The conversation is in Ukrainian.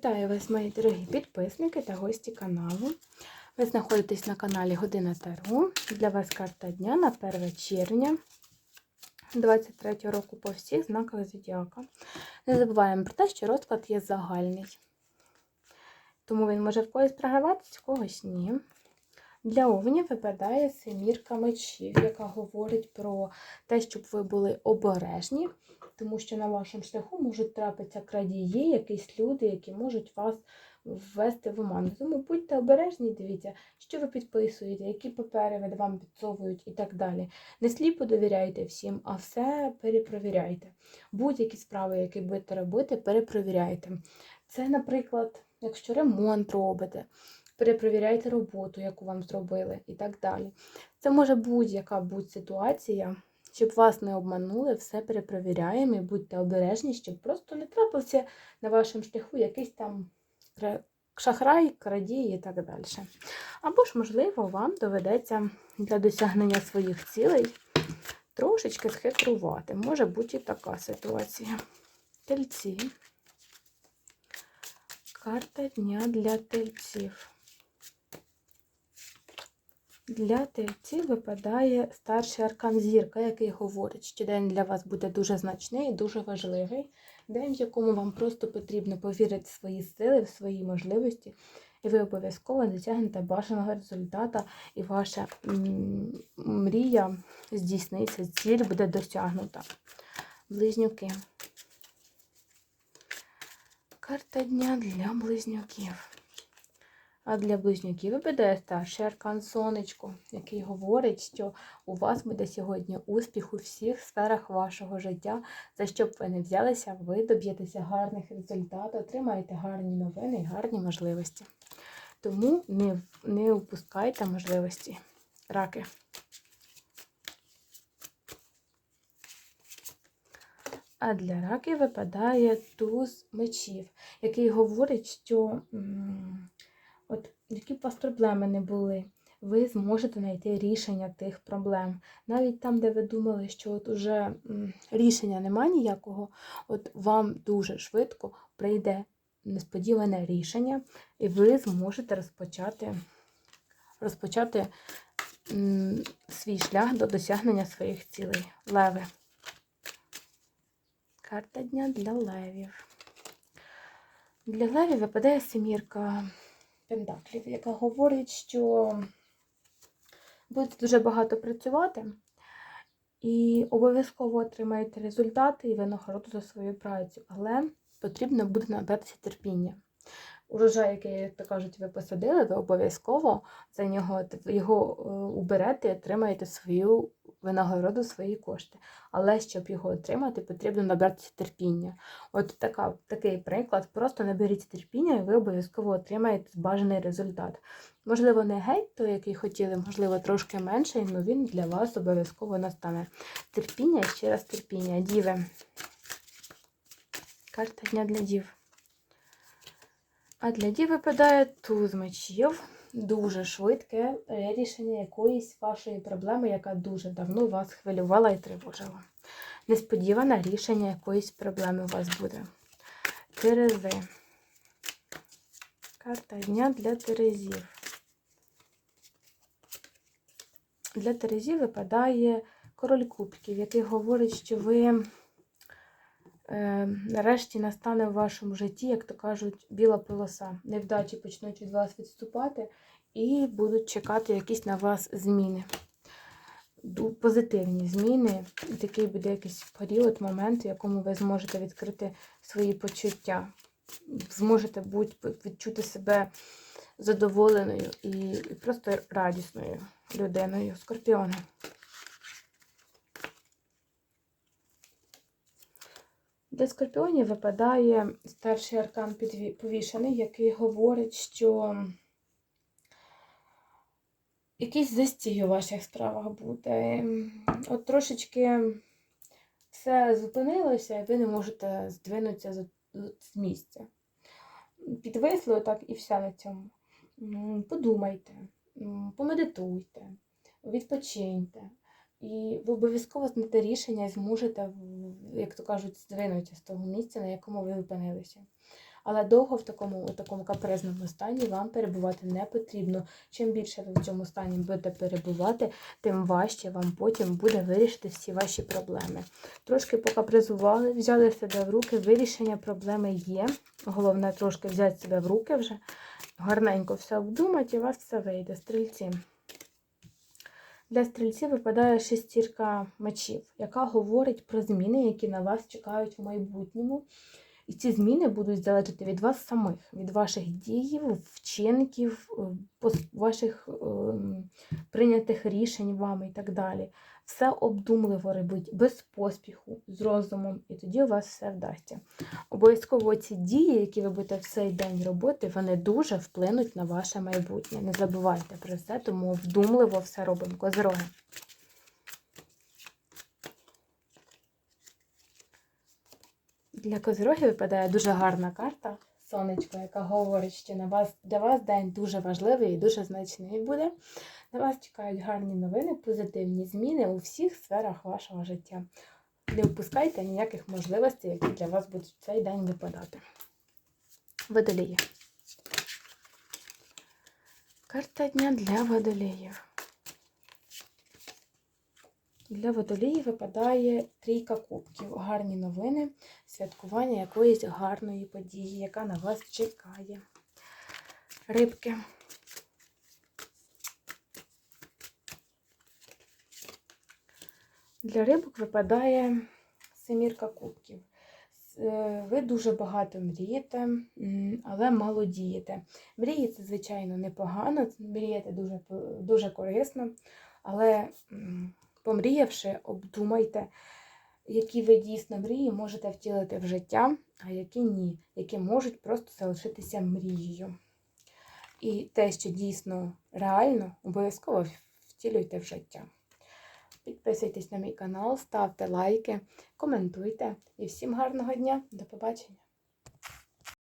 Вітаю вас, мої дорогі підписники та гості каналу. Ви знаходитесь на каналі Година Таро. Для вас карта дня на 1 червня 23 року по всіх знаках Зодіака. Не забуваємо про те, що розклад є загальний. Тому він може в когось програватися, в когось ні. Для овнів випадає семірка мечів, яка говорить про те, щоб ви були обережні, тому що на вашому шляху можуть трапитися крадії, якісь люди, які можуть вас ввести в оману. Тому будьте обережні, дивіться, що ви підписуєте, які папери вам підсовують і так далі. Не сліпо довіряйте всім, а все перепровіряйте. Будь-які справи, які будете робити, перепровіряйте. Це, наприклад, якщо ремонт робите, перепровіряйте роботу, яку вам зробили, і так далі. Це може будь-яка будь ситуація. Щоб вас не обманули, все перепровіряємо і будьте обережні, щоб просто не трапився на вашому шляху якийсь там шахрай, крадій і так далі. Або ж, можливо, вам доведеться для досягнення своїх цілей трошечки схитрувати. Може бути і така ситуація. Тельці. Карта дня для тельців. Для тельців випадає старший аркан зірка, який говорить, що день для вас буде дуже значний і дуже важливий. День, в якому вам просто потрібно повірити в свої сили, в свої можливості, і ви обов'язково досягнете бажаного результату, і ваша мрія здійсниться, ціль буде досягнута. Близнюки. Карта дня для близнюків. А для близнюків випадає старший аркан сонечко, який говорить, що у вас буде сьогодні успіх у всіх сферах вашого життя. За що б ви не взялися, ви доб'єтеся гарних результатів, отримаєте гарні новини і гарні можливості. Тому не, не упускайте можливості. Раки. А для раків випадає туз мечів, який говорить, що. М От які б у вас проблеми не були, ви зможете знайти рішення тих проблем. Навіть там, де ви думали, що от уже рішення немає ніякого, от вам дуже швидко прийде несподіване рішення, і ви зможете розпочати, розпочати свій шлях до досягнення своїх цілей. Леви. Карта дня для левів. Для левів випадає семірка пентаклів, яка говорить, що будете дуже багато працювати і обов'язково отримаєте результати і винагороду за свою працю, але потрібно буде набратися терпіння. Урожай, який, як то кажуть, ви посадили, ви обов'язково за нього його е, уберете і отримаєте свою винагороду, свої кошти. Але щоб його отримати, потрібно набратися терпіння. От така, такий приклад. Просто наберіть терпіння, і ви обов'язково отримаєте бажаний результат. Можливо, не геть той, який хотіли, можливо, трошки менший, але він для вас обов'язково настане. Терпіння ще раз терпіння. Діви. Карта дня для дів. А для дів випадає туз мечів. Дуже швидке рішення якоїсь вашої проблеми, яка дуже давно вас хвилювала і тривожила. Несподіване рішення якоїсь проблеми у вас буде. Терези. Карта дня для Терезів. Для Терезів випадає король кубків, який говорить, що ви. Е, нарешті настане в вашому житті, як то кажуть, біла полоса. Невдачі почнуть від вас відступати і будуть чекати якісь на вас зміни. Позитивні зміни. Такий буде якийсь період, момент, в якому ви зможете відкрити свої почуття. Зможете відчути себе задоволеною і просто радісною людиною. Скорпіони. Для скорпіонів випадає старший аркан повішений, який говорить, що якийсь застій у ваших справах буде. От трошечки все зупинилося, і ви не можете здвинутися з місця. Підвисли так і все на цьому. Подумайте, помедитуйте, відпочиньте. І ви обов'язково знайдете рішення і зможете, як то кажуть, здвинутися з того місця, на якому ви опинилися. Але довго в такому, у такому капризному стані вам перебувати не потрібно. Чим більше ви в цьому стані будете перебувати, тим важче вам потім буде вирішити всі ваші проблеми. Трошки покапризували, взяли себе в руки, вирішення проблеми є. Головне трошки взяти себе в руки вже, гарненько все обдумати, і у вас все вийде, стрільці. Для стрільців випадає шестірка мечів, яка говорить про зміни, які на вас чекають в майбутньому. І ці зміни будуть залежати від вас самих, від ваших дій, вчинків, е, ваших ем, прийнятих рішень вами і так далі. Все обдумливо робіть, без поспіху, з розумом, і тоді у вас все вдасться. Обов'язково ці дії, які ви будете в цей день робити, вони дуже вплинуть на ваше майбутнє. Не забувайте про це, тому вдумливо все робимо. Козироги. Для козирогів випадає дуже гарна карта. Сонечко, яка говорить, що на вас, для вас день дуже важливий і дуже значний буде. На вас чекають гарні новини, позитивні зміни у всіх сферах вашого життя. Не впускайте ніяких можливостей, які для вас будуть в цей день випадати. Водолії. Карта дня для водоліїв. Для водоліїв випадає трійка кубків. Гарні новини, святкування якоїсь гарної події, яка на вас чекає. Рибки. Для рибок випадає семірка кубків. Е, Ви дуже багато мрієте, але мало дієте. Мрії це, звичайно, непогано, мріяти дуже, дуже корисно, але помріявши, обдумайте, які ви дійсно мрії можете втілити в життя, а які ні, які можуть просто залишитися мрією. І те, що дійсно реально, обов'язково втілюйте в життя. Підписуйтесь на мій канал, ставте лайки, коментуйте. І всім гарного дня. До побачення!